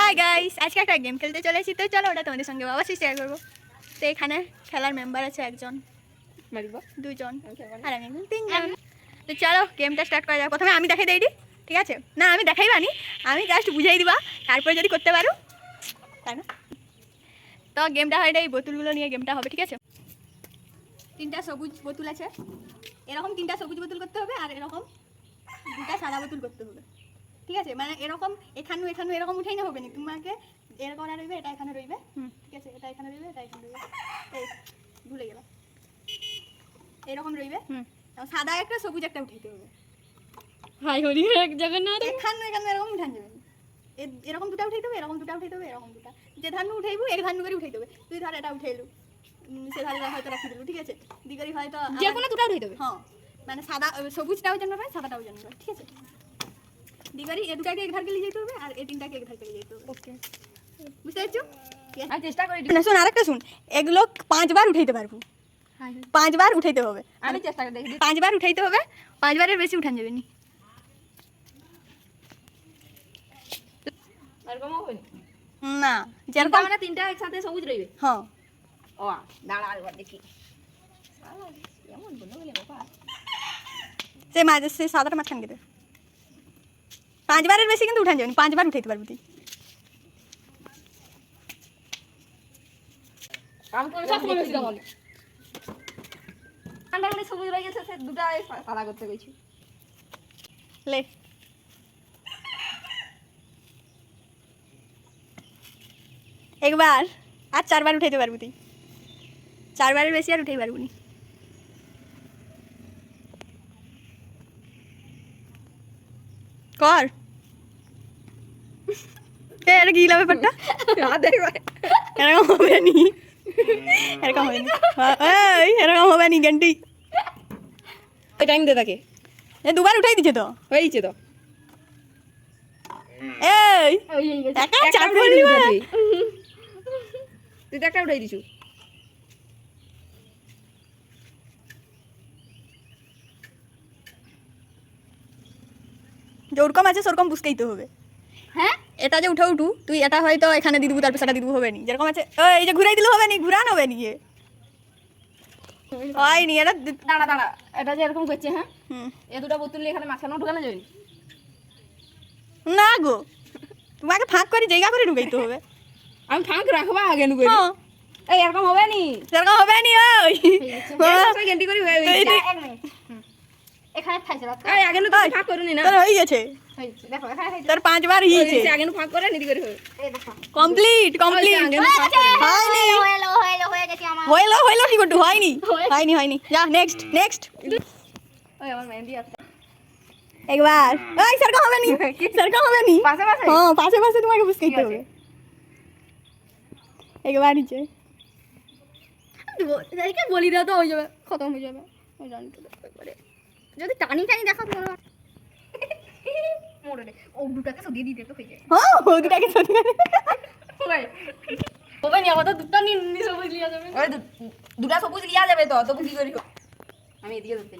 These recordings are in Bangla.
হাই গাইস আজকে একটা গেম খেলতে চলেছি। তো চলো ওটা তোমাদের সঙ্গে অবশ্যই শেয়ার করব। তো এখানে খেলার মেম্বার আছে একজন। দুজন। না। আর আমি তিনজন। তো চলো গেমটা স্টার্ট করা যাক। প্রথমে আমি দেখাই দিই ঠিক আছে? না আমি দেখাই বানি আমি জাস্ট বুঝাই দিবা। তারপরে যদি করতে পারো। তাই না? তো গেমটা হয় এই বোতলগুলো নিয়ে গেমটা হবে ঠিক আছে? তিনটা সবুজ বোতল আছে। এরকম তিনটা সবুজ বোতল করতে হবে আর এরকম দুটা সাদা বোতল করতে হবে। ঠিক আছে? মানে এরকম এখানে এখানে এরকম উঠেই না হবে না তোমাকে এর করা রইবে এটা এখানে রইবে। ঠিক আছে? এটা এখানে রইবে এটা এখানে রইবে। এই ভুলে গেলাম। এরকম রইবে? সাদা একটা সবুজ একটা উঠাইতে হবে। হাই হরি এক জগন্নাথ। এখানে এখানে এরকম উঠান যাবে। এরকম দুটা উঠাইতে হবে এরকম দুটা উঠাইতে হবে এরকম দুটা। যে ধান উঠাইবো এক ধান করে উঠাইতে হবে। তুই ধর এটা উঠাইলু সে ধারে হয়তো রাখি দিলু ঠিক আছে? দিগরি হয়তো যে কোনো দুটো উঠাই দেবে হ্যাঁ। মানে সাদা সবুজটাও জন্য সাদাটাও জন্য ঠিক আছে? দিগরি এ দুটাকে এক ধারকে নিয়ে যেতে হবে আর এই তিনটাকে এক ধারকে নিয়ে যেতে হবে। ওকে বুঝতে পারছ? আমি চেষ্টা করি না শোন আরেকটা শুন। এগুলো পাঁচবার উঠাইতে পারব। পাঁচবার উঠাইতে হবে। আমি চেষ্টা করে দেখি। পাঁচবার উঠাইতে হবে পাঁচবারের বেশি উঠান যাবে নি। না? যেরকম মানে তিনটা একসাথে সবুজ রইবে? হ্যাঁ। ও দাঁড়া এবার দেখি। এমন বলে বাবা সে মাঝে সে সাদাটা মাঝখান কেটে পাঁচবারের বেশি কিন্তু উঠান যাবে না পাঁচবার উঠাইতে পারবি তুই। ঠান্ডা করে সবুজ রয়ে গেছে সে দুটা সাদা করতে গেছি। লে। একবার আর চারবার উঠাইতে পারবি তুই। চারবারের বেশি আর উঠাই পারবি নি। কর। এটা কি ব্যাপারটা এরকম হবে নি এরকম হবে নি এই, এরকম হবে নি ঘন্টি ওই টাইম দে তাকে এ দুবার উঠাই দিছে তো হয়েছে তো এই একা চার পড়লি তুই তো একটা উঠাই দিছু যেরকম আছে সেরকম বুঝতেইতে হবে এটা যে উঠে উঠু তুই এটা হয়তো এখানে দিয়ে দিবু তারপর সেটা দিয়ে দিবু হবে নি যেরকম আছে ও, এই যে ঘুরাই দিলে হবে নি ঘুরান হবে নি। হয়নি এটা দাঁড়া দাঁড়া এটা যে এরকম করছে হ্যাঁ হুম। এ দুটো বোতল এখানে মাঝখানে ঢুকানো যাবে না? না গো তোমাকে ফাঁক করে জায়গা করে ঢুকাইতে হবে আমি ফাঁক রাখবা আগে নু হ্যাঁ, এই এরকম হবে নি সেরকম হবে নি ওই হ্যাঁ, গেন্টি করি হয়ে গেছে এখানে এই আগে নু ফাঁক করুনি না তোর হয়ে গেছে তোর পাঁচবার হয়েছে। হয়েছে, আগে নু ফাঁক করে নিদি করে কমপ্লিট কমপ্লিট। হয়নি। হইল হইল কি করতে হয়নি। হয়নি হয়নি। যা নেক্সট নেক্সট ওই আমার মেহেন্দি আছে। একবার। ওই সেরকম হবে নি হবে নি পাশে পাশে। হ্যাঁ পাশে পাশে তোমাকে বুঝতেইতে হবে একবার নিচে বলি দাও তো হয়ে যাবে। খতম হয়ে যাবে। ওই জানি একবারে। যদি টানি টানি দেখা তো ও দুটাকে তো দিতে তো হয়ে যায় হ্যাঁ ও দুটাকে সত্যি ওই ওবে নি আমাদের দুটা নি নি সবুজ লিয়া যাবে। ওই দুটা সবুজ লিয়া যাবে তো তবু কি করি? আমি এদিকে ধরতে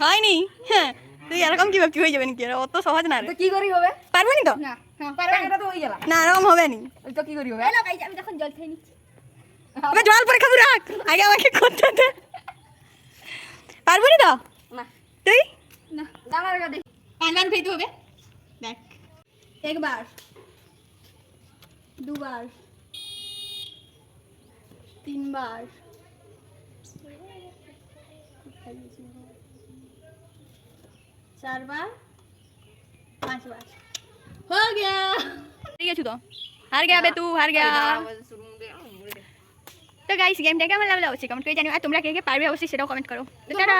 হয়নি? হ্যাঁ তুই এরকম কি ভাবছি হয়ে যাবে নাকি? অত সহজ না তো কি করি হবে? পারব নি তো? না হ্যাঁ পারবে এটা তো হয়ে গেল। না এরকম হবে নি। ওই তো কি করি হবে? আমি জল খেয়ে নিচ্ছি। আবে জল পরে খাব রাখ। আগে আমাকে করতে দে। পারব নি তো? না। তুই? না দাঁড়া দেখি। পাঁচবার উঠাইতে হবে। দেখ একবার দুবার তিনবার চারবার পাঁচবার हो गया ঠিক আছে তো হার গয়া বে তু হার গয়া তো গাইস গেমটা কেমন লাগলো অবশ্যই কমেন্ট করে জানিও আর তোমরা কে কে পারবে অবশ্যই সেটাও কমেন্ট করো তো টাটা